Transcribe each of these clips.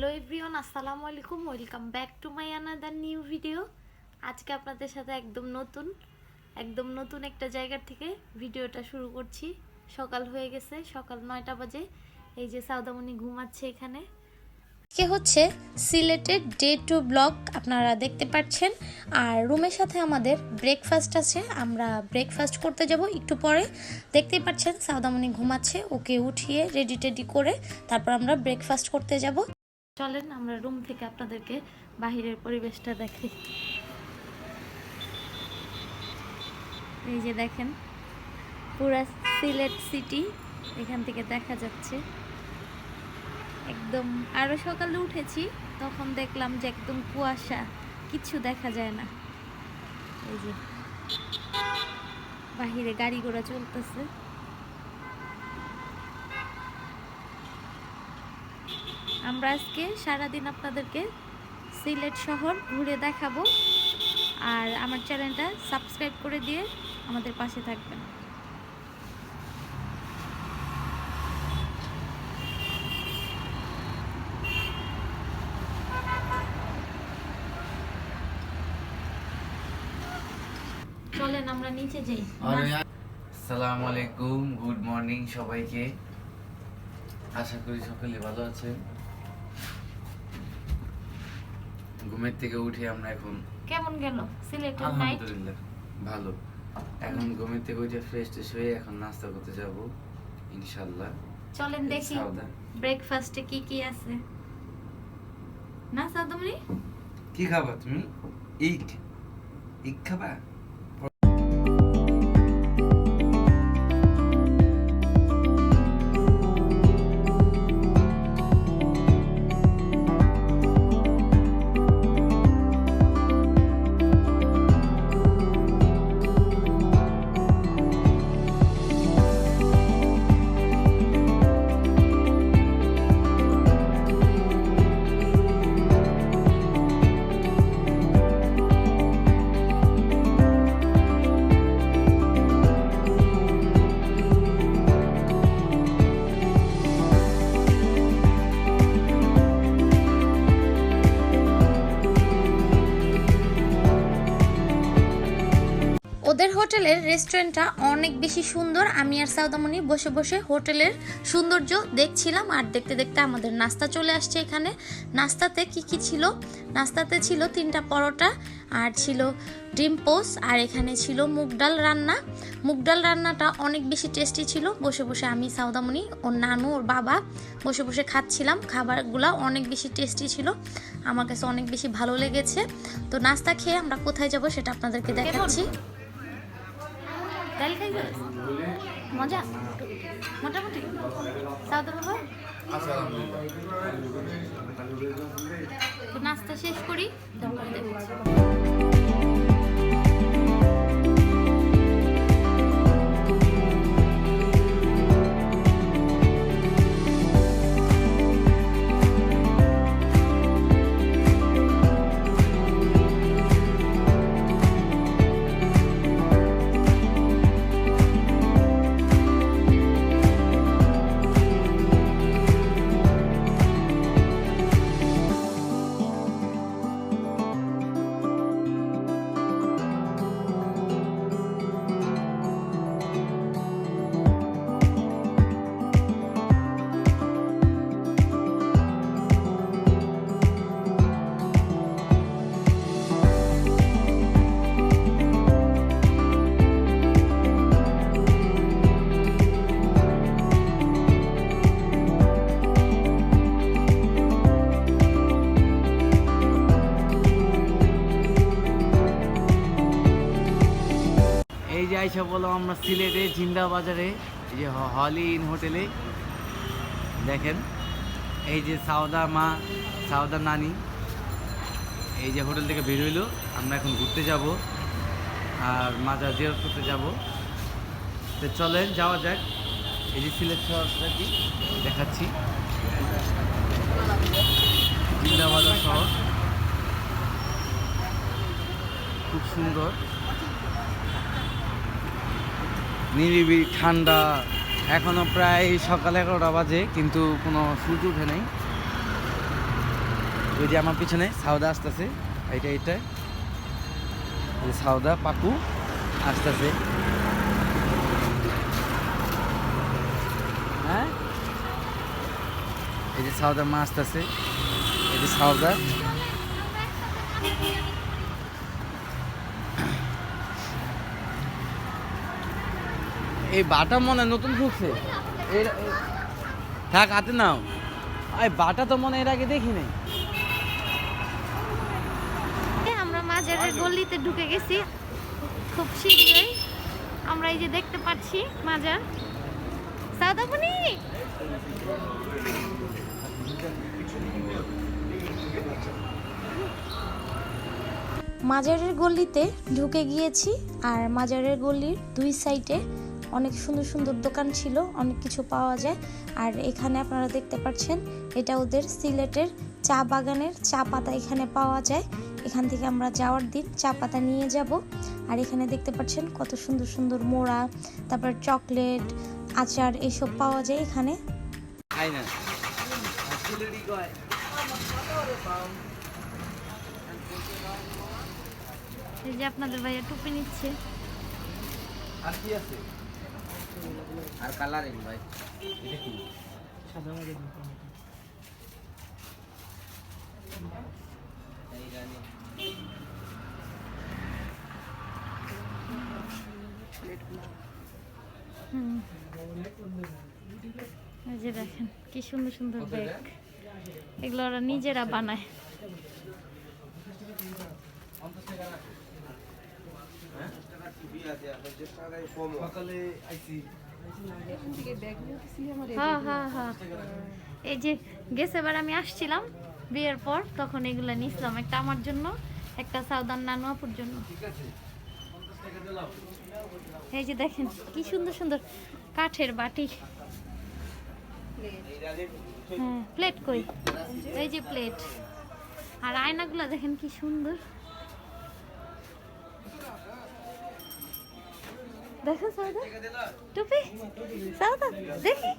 Hello everyone, আসসালামু আলাইকুম, welcome back to my another new video আজকে আপনাদের সাথে একদম নতুন একদম নতুন একটা জায়গার থেকে ভিডিওটা শুরু করছি। সকাল হয়ে গেছে, সকাল নয়টা বাজে, এই যে সাউদামণি ঘুমাচ্ছে এখানে। কে হচ্ছে সিলেটের ডে টু ব্লগ আপনারা দেখতে পাচ্ছেন। আর রুমের সাথে আমাদের ব্রেকফাস্ট আছে, আমরা ব্রেকফাস্ট করতে যাব একটু পরে। দেখতেই পাচ্ছেন সাউদামণি ঘুমাচ্ছে, ওকে উঠিয়ে রেডি টেডি করে তারপর আমরা ব্রেকফাস্ট করতে যাব। চলেন, আমরা রুম থেকে আপনাদেরকে বাহিরের পরিবেশটা দেখি। এই যে দেখেন, পুরা সিলেট সিটি এখান থেকে দেখা যাচ্ছে। একদম, আরও সকালে উঠেছি, তখন দেখলাম যে একদম কুয়াশা, কিছু দেখা যায় না। এই যে, বাহিরে গাড়ি ঘোড়া চলতেছে। আমরা আজকে সারাদিন আপনাদেরকে সিলেট শহর ঘুরে দেখাবো। আর আমার চ্যানেলটা সাবস্ক্রাইব করে দিয়ে আমাদের পাশে থাকবেন। চলেন, আমরা নিচে যাই। আসসালামু আলাইকুম, গুড মর্নিং সবাইকে। আশা করি সকলে ভালো আছেন। ঘুমের থেকে উঠে আমরা এখন কেমন গেল? সিলেটের নাইট আলহামদুলিল্লাহ ভালো। এখন ঘুমের থেকে উঠে ফ্রেশ ট্রেশ হয়ে এখন নাস্তা করতে যাব ইনশাল্লাহ চলেন দেখি ব্রেকফাস্টে কি কি আছে। নাস্তা তুমি? কি খাবা তুমি? ইক ইক খাবা? হোটেলের রেস্টুরেন্টটা অনেক বেশি সুন্দর। আমি আর সাউদামণি বসে বসে হোটেলের সৌন্দর্য দেখছিলাম আর দেখতে দেখতে আমাদের নাস্তা চলে আসছে এখানে। নাস্তাতে কি কি ছিল? নাস্তাতে ছিল তিনটা পরোটা আর ছিল ডিম পোস আর এখানে ছিল মুগ ডাল রান্না। মুগ ডাল রান্নাটা অনেক বেশি টেস্টি ছিল। বসে বসে আমি সাউদামণি ওর নানু ওর বাবা বসে বসে খাচ্ছিলাম। খাবারগুলো অনেক বেশি টেস্টি ছিল। আমার কাছে অনেক বেশি ভালো লেগেছে। তো নাস্তা খেয়ে আমরা কোথায় যাব সেটা আপনাদেরকে দেখাচ্ছি। ডাল খাইবে মজা? মোটামুটি? সাউদা বাবা তো নাস্তা শেষ করি তারপরে দেখছি আইসা বললাম আমরা সিলেটে জিন্দা বাজারে এই যে হলি ইন হোটেলে দেখেন, এই যে সাউদা মা সাউদা নানি, এই যে হোটেল থেকে বের হইল, আমরা এখন ঘুরতে যাব, আর মাজার জিয়ারত করতে যাব। তো চলেন, যাওয়া যাক। এই যে সিলেট শহরটা কি? দেখাচ্ছি। জিন্দা বাজার শহর। খুব সুন্দর। নিরিবিলি, ঠান্ডা। এখনও প্রায় সকাল এগারোটা বাজে, কিন্তু কোনো সূর্য উঠে নেই। ওই যে আমার পিছনে সাউদা আসতেছে, এইটা এইটা। এই সাউদা, পাকু আসতেছে। হ্যাঁ? এই যে সাউদার মা আসতেছে। এই যে সাউদা। এই বাটা মনে হয় নতুন ঢুকছে। থাক হাতে নাও। এই বাটা তো মনে হয় এর আগে দেখি নাই এ, আমরা মাজারের গলিতে ঢুকে গেছি। খুব শীঘ্রই। আমরা এই যে দেখতে পাচ্ছি মাজার সাদামণি মাজারের গলিতে ঢুকে গিয়েছি আর মাজারের গলির দুই সাইডে অনেক সুন্দর সুন্দর দোকান ছিল অনেক কিছু পাওয়া যায়। আর এখানে আপনারা দেখতে পাচ্ছেন এটা ওদের সিলেটের চা বাগানের চা পাতা এখানে পাওয়া যায়। এখান থেকে আমরা যাওয়ার দিন চা পাতা নিয়ে যাব। আর এখানে দেখতে পাচ্ছেন কত সুন্দর সুন্দর মোড়া তারপর চকলেট আচার এসব পাওয়া যায় এখানে। এই যে আপনাদের ভাইয়া টুপি নিচ্ছে। আর কি আছে? আর কালারিং ভাই। এটা কি? এই রানী। হুম। এই যে দেখেন কি সুন্দর সুন্দর ব্যাগ এগুলো ওরা নিজেরা বানায় পঞ্চাশ টাকা রাখো। হ্যাঁ? সকালে আইছি হ্যাঁ হ্যাঁ হ্যাঁ এই যে গেছেবার আমি আসছিলাম বিয়ের পর তখন এগুলো নিছিলাম একটা আমার জন্য একটা সাউদান নানু আপুর জন্য। ঠিক আছে পঞ্চাশ টাকা দিলাম এই যে দেখেন কি সুন্দর সুন্দর কাঠের বাটি। হ্যাঁ প্লেট কই? এই যে প্লেট। আর আয়নাগুলো দেখেন কি সুন্দর। দেখো দিলাম টুপি? সাউদা দেখি।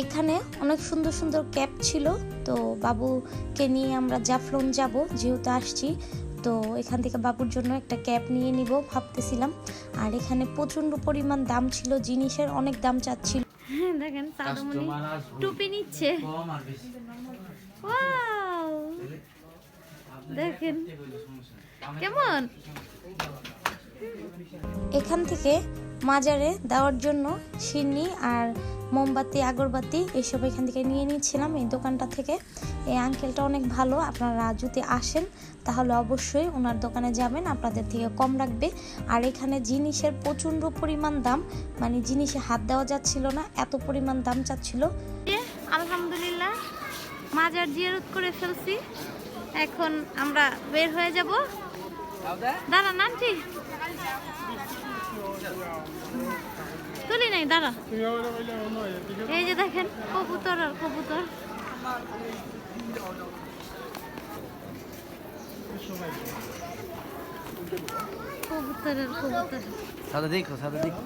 এখানে অনেক সুন্দর সুন্দর ক্যাপ ছিল তো বাবুকে নিয়ে আমরা জাফলং যাব যেহেতু আসছি। তো এখান থেকে বাবুর জন্য একটা ক্যাপ নিয়ে নিব ভাবতেছিলাম। আর এখানে প্রচণ্ড পরিমাণ দাম ছিল জিনিসের অনেক দাম চাচ্ছিল। দেখেন সাদমণি কাস্টমার টুপি নিচ্ছে। ওয়াও দেখেন। কেমন? এখান থেকে মাজারে দেওয়ার জন্য সিন্নি আর মোমবাতি আগরবাতি এসব এখান থেকে নিয়ে নিচ্ছিলাম এই দোকানটা থেকে। এই আঙ্কেলটা অনেক ভালো। আপনারা যদি আসেন তাহলে অবশ্যই ওনার দোকানে যাবেন। আপনাদের থেকে কম রাখবে। আর এখানে জিনিসের প্রচণ্ড পরিমাণ দাম। মানে জিনিসে হাত দেওয়া যাচ্ছিল না এত পরিমাণ দাম চাচ্ছিল আলহামদুলিল্লাহ মাজার জিয়ারত করে ফেলছি। এখন আমরা বের হয়ে যাব। দাঁড়া নামছি তুলি নাই দাঁড়া। এই যে দেখেন কবুতর আর কবুতর। কবুতর আর কবুতর। সাদা দেখো সাদা দেখো।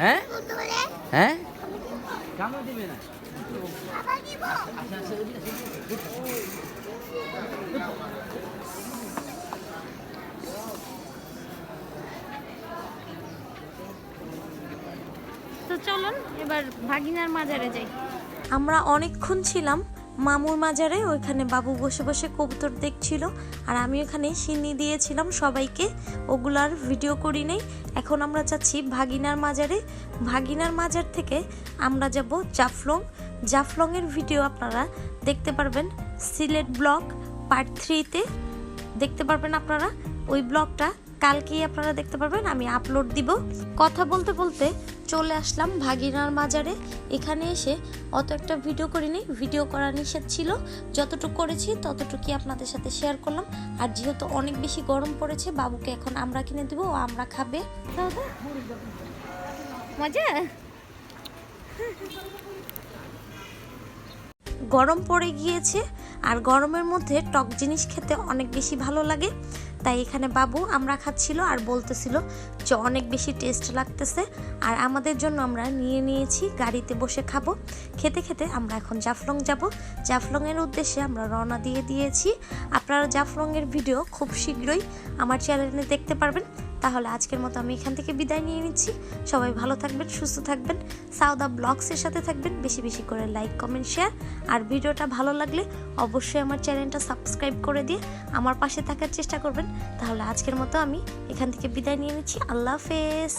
হ্যাঁ? হ্যাঁ? দিবে না। আমরা অনেকক্ষণ ছিলাম মামুর মাজারে, ওইখানে বাবু বসে বসে কবুতর দেখছিল, আর আমি ওখানে সিন্নি দিয়েছিলাম সবাইকে ওগুলার ভিডিও করি নেই। এখন আমরা যাচ্ছি ভাগিনার মাজারে। ভাগিনার মাজার থেকে আমরা যাব জাফলং জাফলংয়ের ভিডিও আপনারা দেখতে পারবেন। সিলেট ব্লগ পার্ট থ্রিতে দেখতে পারবেন আপনারা। ওই ব্লগটা কালকেই আপনারা দেখতে পারবেন, আমি আপলোড দিব। কথা বলতে বলতে চলে আসলাম ভাগিনার মাজারে। এখানে এসে অত একটা ভিডিও করিনি ভিডিও করা নিষেধ ছিল। যতটুকু করেছি ততটুকুই আপনাদের সাথে শেয়ার করলাম। আর যেহেতু অনেক বেশি গরম পড়েছে, বাবুকে এখন আমরা কিনে দিব, ও আমরা খাবে। মজা? গরম পড়ে গিয়েছে আর গরমের মধ্যে টক জিনিস খেতে অনেক বেশি ভালো লাগে। তাই এখানে বাবু আমরা খাচ্ছিল আর বলতেছিল যে অনেক বেশি টেস্ট লাগতেছে আর আমাদের জন্য আমরা নিয়ে নিয়েছি, গাড়িতে বসে খাব। খেতে খেতে আমরা এখন জাফলং যাব। জাফলংয়ের উদ্দেশ্যে আমরা রওনা দিয়ে দিয়েছি। আপনারা জাফলংয়ের ভিডিও খুব শীঘ্রই আমার চ্যানেলে দেখতে পারবেন। তাহলে আজকের মতো আমি এখান থেকে বিদায় নিয়ে নিচ্ছি। সবাই ভালো থাকবেন, সুস্থ থাকবেন সাউদা ব্লগসের সাথে থাকবেন, বেশি বেশি করে লাইক, কমেন্ট, শেয়ার। আর ভিডিওটা ভালো লাগলে অবশ্যই আমার চ্যানেলটা সাবস্ক্রাইব করে দিয়ে আমার পাশে থাকার চেষ্টা করবেন। তাহলে আজকের মতো আমি এখান থেকে বিদায় নিয়ে নিচ্ছি। আল্লাহ হাফেজ।